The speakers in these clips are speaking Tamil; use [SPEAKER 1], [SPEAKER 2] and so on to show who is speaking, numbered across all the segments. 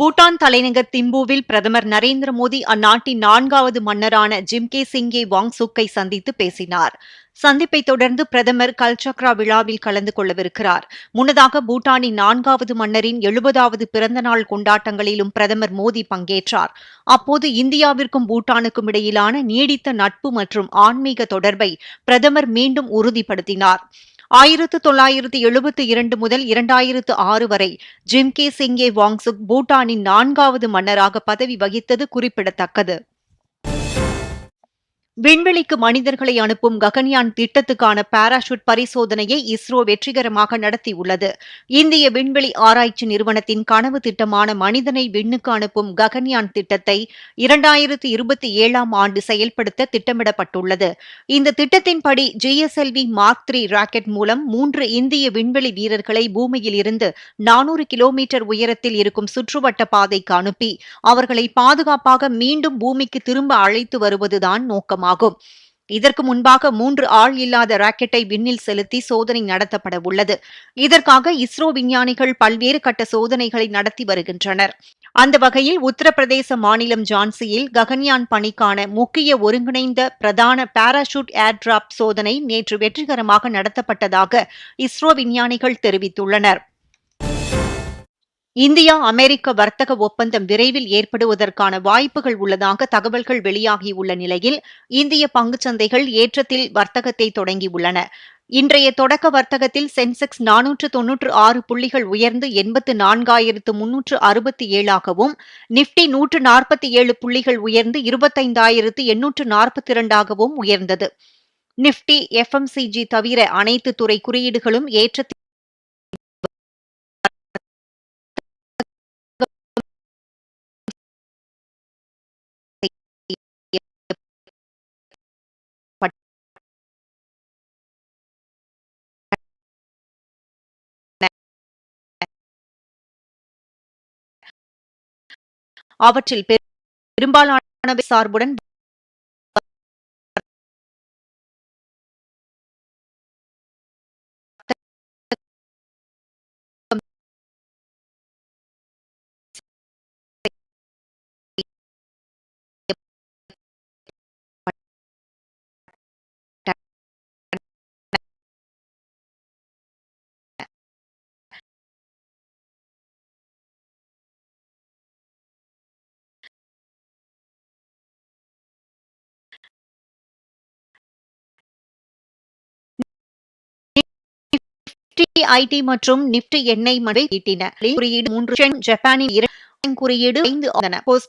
[SPEAKER 1] பூட்டான் தலைநகர் திம்புவில் பிரதமர் நரேந்திர மோடி அந்நாட்டின் நான்காவது மன்னரான ஜிம்கே சிங்கே வாங்சுக்கை சந்தித்து பேசினார். சந்திப்பை தொடர்ந்து பிரதமர் கல்சக்ரா விழாவில் கலந்து கொள்ளவிருக்கிறார். முன்னதாக பூட்டானின் நான்காவது மன்னரின் எழுபதாவது பிறந்த நாள் கொண்டாட்டங்களிலும் பிரதமர் மோடி பங்கேற்றார். அப்போது இந்தியாவிற்கும் பூட்டானுக்கும் இடையிலான நீடித்த நட்பு மற்றும் ஆன்மீக தொடர்பை பிரதமர் மீண்டும் உறுதிப்படுத்தினார். ஆயிரத்து தொள்ளாயிரத்து எழுபத்தி இரண்டு முதல் இரண்டாயிரத்து ஆறு வரை ஜிம்கே சிங்கே வாங்சுக் பூட்டானின் நான்காவது மன்னராக பதவி வகித்தது குறிப்பிடத்தக்கது. விண்வெளிக்கு மனிதர்களை அனுப்பும் ககன்யான் திட்டத்துக்கான பாராசூட் பரிசோதனையை இஸ்ரோ வெற்றிகரமாக நடத்தியுள்ளது. இந்திய விண்வெளி ஆராய்ச்சி நிறுவனத்தின் கனவு திட்டமான மனிதனை விண்ணுக்கு அனுப்பும் ககன்யான் திட்டத்தை இரண்டாயிரத்து இருபத்தி ஏழாம் ஆண்டு செயல்படுத்த திட்டமிடப்பட்டுள்ளது. இந்த திட்டத்தின்படி ஜிஎஸ்எல்வி மார்க் த்ரீ ராக்கெட் மூலம் மூன்று இந்திய விண்வெளி வீரர்களை பூமியில் இருந்து நானூறு கிலோமீட்டர் உயரத்தில் இருக்கும் சுற்றுவட்ட பாதைக்கு அனுப்பி அவர்களை பாதுகாப்பாக மீண்டும் பூமிக்கு திரும்ப அழைத்து வருவதுதான் நோக்கமாகும் ஆகும். இதற்கு முன்பாக மூன்று ஆள் இல்லாத ராக்கெட்டை விண்ணில் செலுத்தி சோதனை நடத்தப்பட உள்ளது. இதற்காக இஸ்ரோ விஞ்ஞானிகள் பல்வேறு கட்ட சோதனைகளை நடத்தி வருகின்றனர். அந்த வகையில் உத்தரப்பிரதேச மாநிலம் ஜான்சியில் ககன்யான் பணிக்கான முக்கிய ஒருங்கிணைந்த பிரதான பாராசூட் ஏர்டிராப் சோதனை நேற்று வெற்றிகரமாக நடத்தப்பட்டதாக இஸ்ரோ விஞ்ஞானிகள் தெரிவித்துள்ளனர். இந்தியா அமெரிக்க வர்த்தக ஒப்பந்தம் விரைவில் ஏற்படுவதற்கான வாய்ப்புகள் உள்ளதாக தகவல்கள் வெளியாகியுள்ள நிலையில் இந்திய பங்குச்சந்தைகள் ஏற்றத்தில் வர்த்தகத்தை தொடங்கியுள்ளன. இன்றைய தொடக்க வர்த்தகத்தில் சென்செக்ஸ் நானூற்று தொன்னூற்று ஆறு புள்ளிகள் உயர்ந்து எண்பத்து நான்காயிரத்து முன்னூற்று அறுபத்தி ஏழாகவும் நிப்டி நூற்று நாற்பத்தி ஏழு புள்ளிகள் உயர்ந்து இருபத்தைந்தாயிரத்து எண்ணூற்று நாற்பத்தி இரண்டாகவும் உயர்ந்தது. நிப்டி எஃப்எம்சிஜி தவிர அனைத்து துறை குறியீடுகளும் ஏற்றத்தில் அவற்றில் பெரும்பாலானவை சார்புடன் நிப்டி ஐடி மற்றும் நிப்டி எண்ணெய் மடை ஈட்டின குறியீடு மூன்று ஜப்பானின் இரண்டு குறியீடு ஐந்து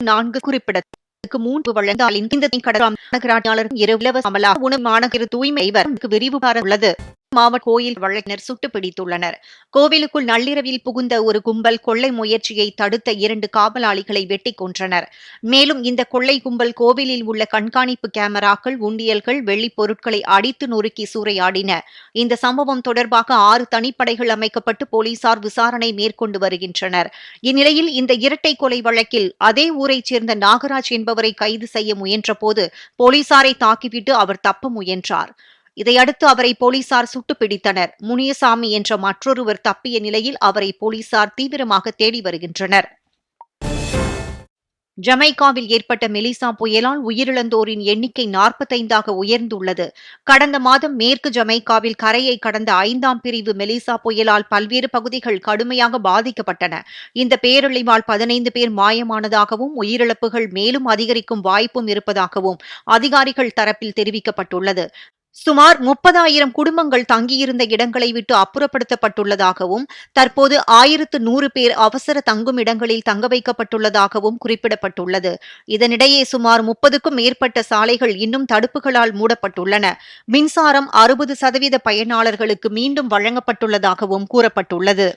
[SPEAKER 1] நான்கு குறிப்பிடத்தக்க மூன்று வழங்காலின் இந்த கடலாம் நகராட்சியாளர் இரவு இலவச அமலா உணவு மாநகர தூய்மை விரிவுபார உள்ளது. மாவட்ட கோயில் வழக்கினர் சுட்டுப்பிடித்துள்ளனர். கோவிலுக்குள் நள்ளிரவில் புகுந்த ஒரு கும்பல் கொள்ளை முயற்சியை தடுத்த இரண்டு காவலாளிகளை வெட்டி கொன்றனர். மேலும் இந்த கொள்ளை கும்பல் கோவிலில் உள்ள கண்காணிப்பு கேமராக்கள் உண்டியல்கள் வெள்ளிப் பொருட்களை அடித்து நொறுக்கி சூறையாடின. இந்த சம்பவம் தொடர்பாக ஆறு தனிப்படைகள் அமைக்கப்பட்டு போலீசார் விசாரணை மேற்கொண்டு வருகின்றனர். இந்நிலையில் இந்த இரட்டை கொலை வழக்கில் அதே ஊரைச் சேர்ந்த நாகராஜ் என்பவரை கைது செய்ய முயன்றபோது போலீசாரை தாக்கிவிட்டு அவர் தப்ப முயன்றார். இதையடுத்து அவரை போலீசார் சுட்டு பிடித்தனர் முனியசாமி என்ற மற்றொருவர் தப்பிய நிலையில் அவரை போலீசார் தீவிரமாக தேடி வருகின்றனர். ஜமைக்காவில் ஏற்பட்ட மெலிசா புயலால் உயிரிழந்தோரின் எண்ணிக்கை நாற்பத்தைந்தாக உயர்ந்துள்ளது. கடந்த மாதம் மேற்கு ஜமைக்காவில் கரையை கடந்த ஐந்தாம் பிரிவு மெலிசா புயலால் பல்வேறு பகுதிகள் கடுமையாக பாதிக்கப்பட்டன. இந்த பேரழிவால் பதினைந்து பேர் மாயமானதாகவும் உயிரிழப்புகள் மேலும் அதிகரிக்கும் வாய்ப்பும் இருப்பதாகவும் அதிகாரிகள் தரப்பில் தெரிவிக்கப்பட்டுள்ளது. சுமார் முப்பதாயிரம் குடும்பங்கள் தங்கியிருந்த இடங்களை விட்டு அப்புறப்படுத்தப்பட்டுள்ளதாகவும் தற்போது ஆயிரத்து நூறு பேர் அவசர தங்கும் இடங்களில் தங்க வைக்கப்பட்டுள்ளதாகவும் குறிப்பிடப்பட்டுள்ளது. இதனிடையே சுமார் முப்பதுக்கும் மேற்பட்ட சாலைகள் இன்னும் தடுப்புகளால் மூடப்பட்டுள்ளன. மின்சாரம் அறுபது சதவீத பயனாளர்களுக்கு மீண்டும் வழங்கப்பட்டுள்ளதாகவும் கூறப்பட்டுள்ளது.